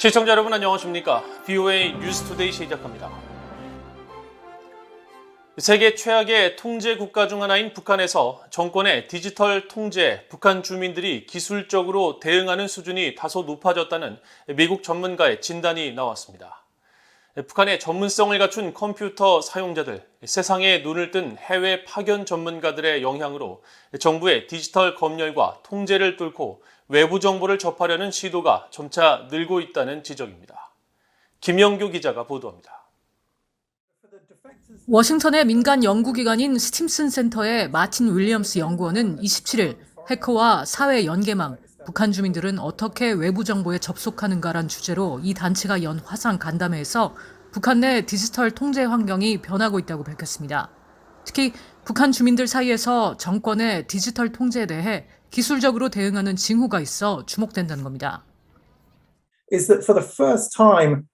시청자 여러분 안녕하십니까? BOA 뉴스투데이 시작합니다. 세계 최악의 통제 국가 중 하나인 북한에서 정권의 디지털 통제, 북한 주민들이 기술적으로 대응하는 수준이 다소 높아졌다는 미국 전문가의 진단이 나왔습니다. 북한의 전문성을 갖춘 컴퓨터 사용자들, 세상에 눈을 뜬 해외 파견 전문가들의 영향으로 정부의 디지털 검열과 통제를 뚫고 외부 정보를 접하려는 시도가 점차 늘고 있다는 지적입니다. 김영규 기자가 보도합니다. 워싱턴의 민간 연구기관인 스팀슨 센터의 마틴 윌리엄스 연구원은 27일 해커와 사회 연계망, 북한 주민들은 어떻게 외부 정보에 접속하는가란 주제로 이 단체가 연 화상 간담회에서 북한 내 디지털 통제 환경이 변하고 있다고 밝혔습니다. 특히 북한 주민들 사이에서 정권의 디지털 통제에 대해 기술적으로 대응하는 징후가 있어 주목된다는 겁니다. is that for the first time,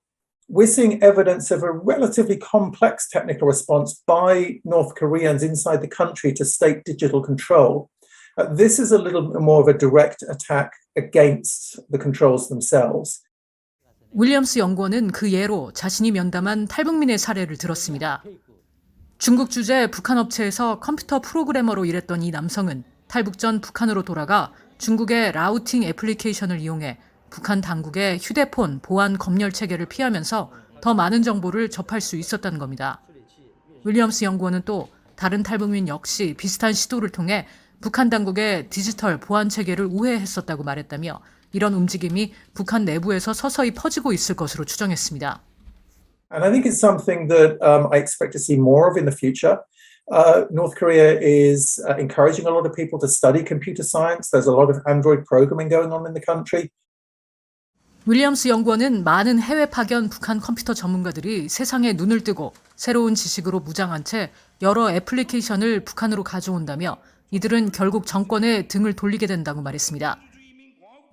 we're seeing evidence of a relatively complex technical response by North Koreans inside the country to state digital control. This is a little more of a direct attack against the controls themselves. 윌리엄스 연구원은 그 예로 자신이 면담한 탈북민의 사례를 들었습니다. 중국 주재 북한 업체에서 컴퓨터 프로그래머로 일했던 이 남성은 탈북 전 북한으로 돌아가 중국의 라우팅 애플리케이션을 이용해 북한 당국의 휴대폰 보안 검열 체계를 피하면서 더 많은 정보를 접할 수 있었다는 겁니다. 윌리엄스 연구원은 또 다른 탈북민 역시 비슷한 시도를 통해 북한 당국의 디지털 보안 체계를 우회했었다고 말했다며 이런 움직임이 북한 내부에서 서서히 퍼지고 있을 것으로 추정했습니다. And I think it's something that um, I expect to see more of in the future. Uh, North Korea is uh, encouraging a lot of people to study computer science. There's a lot of Android programming going on in the country. 윌리엄스 연구원은 많은 해외 파견 북한 컴퓨터 전문가들이 세상에 눈을 뜨고 새로운 지식으로 무장한 채 여러 애플리케이션을 북한으로 가져온다며 이들은 결국 정권에 등을 돌리게 된다고 말했습니다.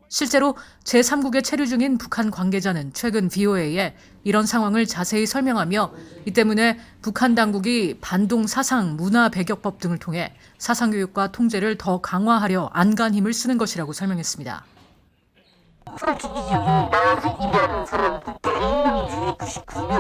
실제로 제3국에 체류 중인 북한 관계자는 최근 VOA에 이런 상황을 자세히 설명하며 이 때문에 북한 당국이 반동 사상 문화 배격법 등을 통해 사상 교육과 통제를 더 강화하려 안간 힘을 쓰는 것이라고 설명했습니다. 솔직히 나와서 일하는 사람들 100명 중에 99명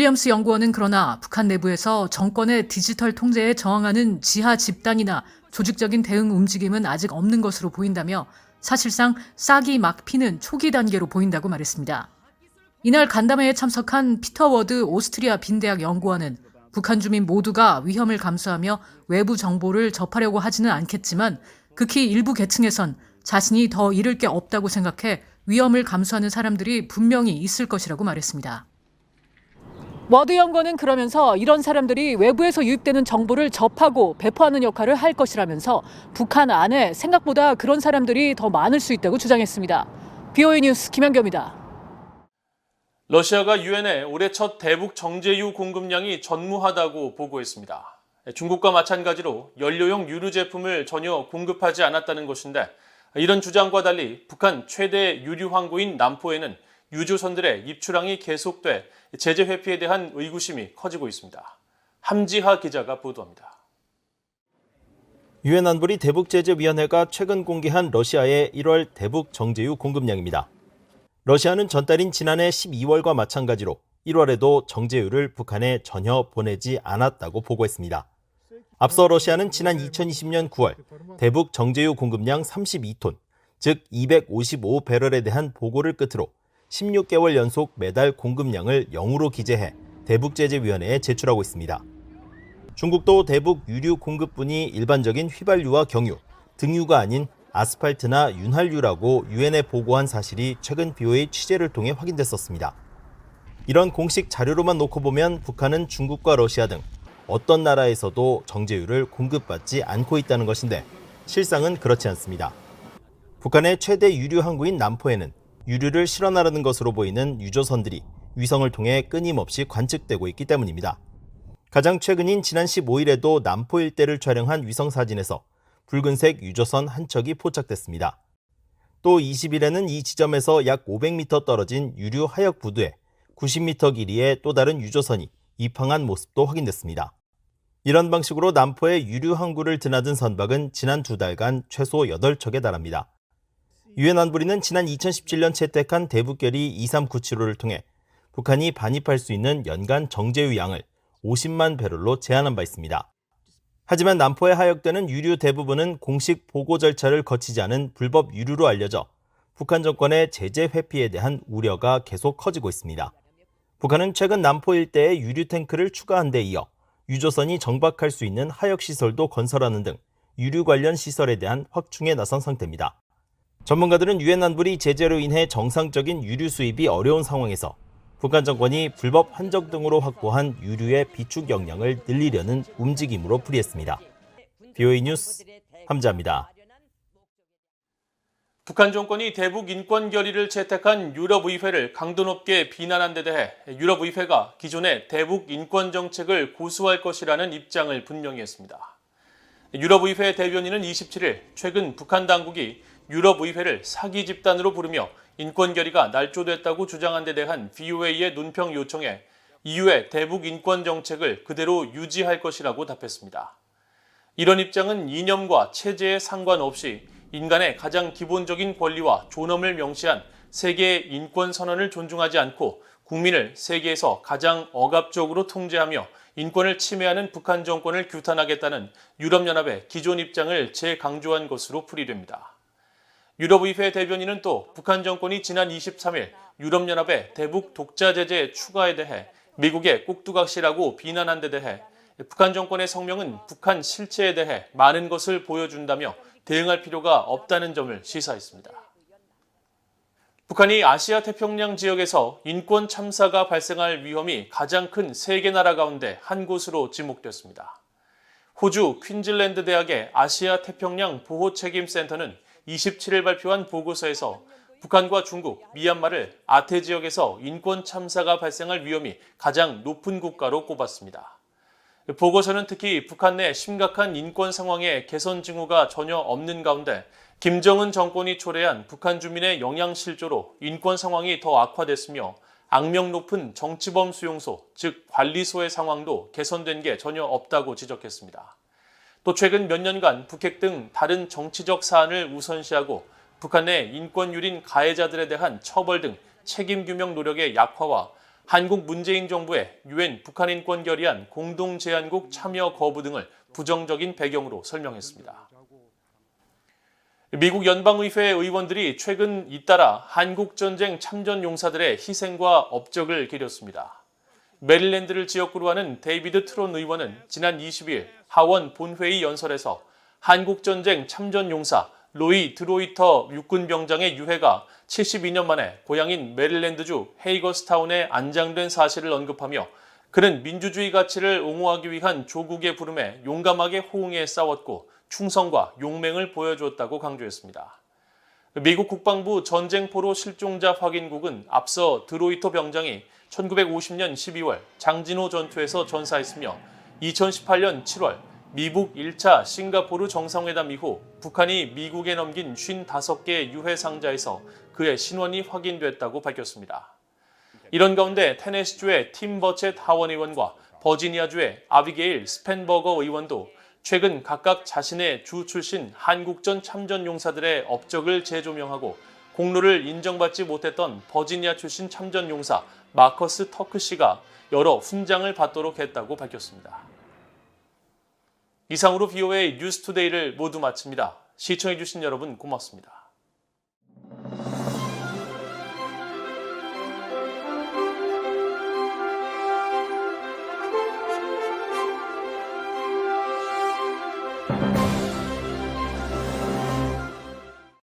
윌리엄스 연구원은 그러나 북한 내부에서 정권의 디지털 통제에 저항하는 지하 집단이나 조직적인 대응 움직임은 아직 없는 것으로 보인다며 사실상 싹이 막 피는 초기 단계로 보인다고 말했습니다. 이날 간담회에 참석한 피터 워드 오스트리아 빈대학 연구원은 북한 주민 모두가 위험을 감수하며 외부 정보를 접하려고 하지는 않겠지만 극히 일부 계층에선 자신이 더 잃을 게 없다고 생각해 위험을 감수하는 사람들이 분명히 있을 것이라고 말했습니다. 워드 연구원은 그러면서 이런 사람들이 외부에서 유입되는 정보를 접하고 배포하는 역할을 할 것이라면서 북한 안에 생각보다 그런 사람들이 더 많을 수 있다고 주장했습니다. BOE 뉴스 김현경입니다. 러시아가 유엔에 올해 첫 대북 정제유 공급량이 전무하다고 보고했습니다. 중국과 마찬가지로 연료용 유류 제품을 전혀 공급하지 않았다는 것인데 이런 주장과 달리 북한 최대 유류 항구인 남포에는 유조선들의 입출항이 계속돼 제재 회피에 대한 의구심이 커지고 있습니다. 함지하 기자가 보도합니다. 유엔 안보리 대북제재위원회가 최근 공개한 러시아의 1월 대북 정제유 공급량입니다. 러시아는 전달인 지난해 12월과 마찬가지로 1월에도 정제유를 북한에 전혀 보내지 않았다고 보고했습니다. 앞서 러시아는 지난 2020년 9월 대북 정제유 공급량 32톤, 즉 255배럴에 대한 보고를 끝으로 16개월 연속 매달 공급량을 0으로 기재해 대북제재위원회에 제출하고 있습니다. 중국도 대북 유류 공급분이 일반적인 휘발유와 경유, 등유가 아닌 아스팔트나 윤활유라고 유엔에 보고한 사실이 최근 BOA 취재를 통해 확인됐었습니다. 이런 공식 자료로만 놓고 보면 북한은 중국과 러시아 등 어떤 나라에서도 정제유를 공급받지 않고 있다는 것인데 실상은 그렇지 않습니다. 북한의 최대 유류 항구인 남포에는 유류를 실어나르는 것으로 보이는 유조선들이 위성을 통해 끊임없이 관측되고 있기 때문입니다. 가장 최근인 지난 15일에도 남포 일대를 촬영한 위성 사진에서 붉은색 유조선 한 척이 포착됐습니다. 또 20일에는 이 지점에서 약 500m 떨어진 유류 하역 부두에 90m 길이의 또 다른 유조선이 입항한 모습도 확인됐습니다. 이런 방식으로 남포의 유류 항구를 드나든 선박은 지난 두 달간 최소 8척에 달합니다. 유엔 안보리는 지난 2017년 채택한 대북결의 2397호를 통해 북한이 반입할 수 있는 연간 정제유 양을 50만 배럴로 제한한 바 있습니다. 하지만 남포에 하역되는 유류 대부분은 공식 보고 절차를 거치지 않은 불법 유류로 알려져 북한 정권의 제재 회피에 대한 우려가 계속 커지고 있습니다. 북한은 최근 남포 일대에 유류 탱크를 추가한 데 이어 유조선이 정박할 수 있는 하역 시설도 건설하는 등 유류 관련 시설에 대한 확충에 나선 상태입니다. 전문가들은 유엔 안보리 제재로 인해 정상적인 유류 수입이 어려운 상황에서 북한 정권이 불법 한적 등으로 확보한 유류의 비축 역량을 늘리려는 움직임으로 풀이했습니다. BOE 뉴스 함자입니다. 북한 정권이 대북 인권 결의를 채택한 유럽의회를 강도 높게 비난한 데 대해 유럽의회가 기존의 대북 인권 정책을 고수할 것이라는 입장을 분명히 했습니다. 유럽의회 대변인은 27일 최근 북한 당국이 유럽 의회를 사기 집단으로 부르며 인권 결의가 날조됐다고 주장한 데 대한 VOA의 논평 요청에 이후의 대북 인권 정책을 그대로 유지할 것이라고 답했습니다. 이런 입장은 이념과 체제에 상관없이 인간의 가장 기본적인 권리와 존엄을 명시한 세계 인권 선언을 존중하지 않고 국민을 세계에서 가장 억압적으로 통제하며 인권을 침해하는 북한 정권을 규탄하겠다는 유럽연합의 기존 입장을 재강조한 것으로 풀이됩니다. 유럽의회 대변인은 또 북한 정권이 지난 23일 유럽연합의 대북 독자 제재 추가에 대해 미국의 꼭두각시라고 비난한 데 대해 북한 정권의 성명은 북한 실체에 대해 많은 것을 보여준다며 대응할 필요가 없다는 점을 시사했습니다. 북한이 아시아 태평양 지역에서 인권 참사가 발생할 위험이 가장 큰 세 개 나라 가운데 한 곳으로 지목됐습니다. 호주 퀸즐랜드 대학의 아시아 태평양 보호 책임 센터는 27일 발표한 보고서에서 북한과 중국, 미얀마를 아태 지역에서 인권 참사가 발생할 위험이 가장 높은 국가로 꼽았습니다. 보고서는 특히 북한 내 심각한 인권 상황에 개선 징후가 전혀 없는 가운데 김정은 정권이 초래한 북한 주민의 영향 실조로 인권 상황이 더 악화됐으며 악명 높은 정치범 수용소, 즉 관리소의 상황도 개선된 게 전혀 없다고 지적했습니다. 또 최근 몇 년간 북핵 등 다른 정치적 사안을 우선시하고 북한 내 인권 유린 가해자들에 대한 처벌 등 책임 규명 노력의 약화와 한국 문재인 정부의 유엔 북한 인권 결의안 공동 제안국 참여 거부 등을 부정적인 배경으로 설명했습니다. 미국 연방의회 의원들이 최근 잇따라 한국 전쟁 참전 용사들의 희생과 업적을 기렸습니다. 메릴랜드를 지역구로 하는 데이비드 트론 의원은 지난 20일 하원 본회의 연설에서 한국 전쟁 참전 용사 로이 드로이터 육군병장의 유해가 72년 만에 고향인 메릴랜드주 헤이거스타운에 안장된 사실을 언급하며 그는 민주주의 가치를 옹호하기 위한 조국의 부름에 용감하게 호응해 싸웠고 충성과 용맹을 보여주었다고 강조했습니다. 미국 국방부 전쟁포로 실종자 확인국은 앞서 드로이터 병장이 1950년 12월 장진호 전투에서 전사했으며 2018년 7월 미국 1차 싱가포르 정상회담 이후 북한이 미국에 넘긴 55개 유해 상자에서 그의 신원이 확인됐다고 밝혔습니다. 이런 가운데 테네시주의 팀 버쳇 하원 의원과 버지니아주의 아비게일 스펜버거 의원도 최근 각각 자신의 주 출신 한국전 참전 용사들의 업적을 재조명하고 공로를 인정받지 못했던 버지니아 출신 참전 용사 마커스 터크 씨가 여러 훈장을 받도록 했다고 밝혔습니다. 이상으로 BOA 뉴스투데이를 모두 마칩니다. 시청해주신 여러분 고맙습니다.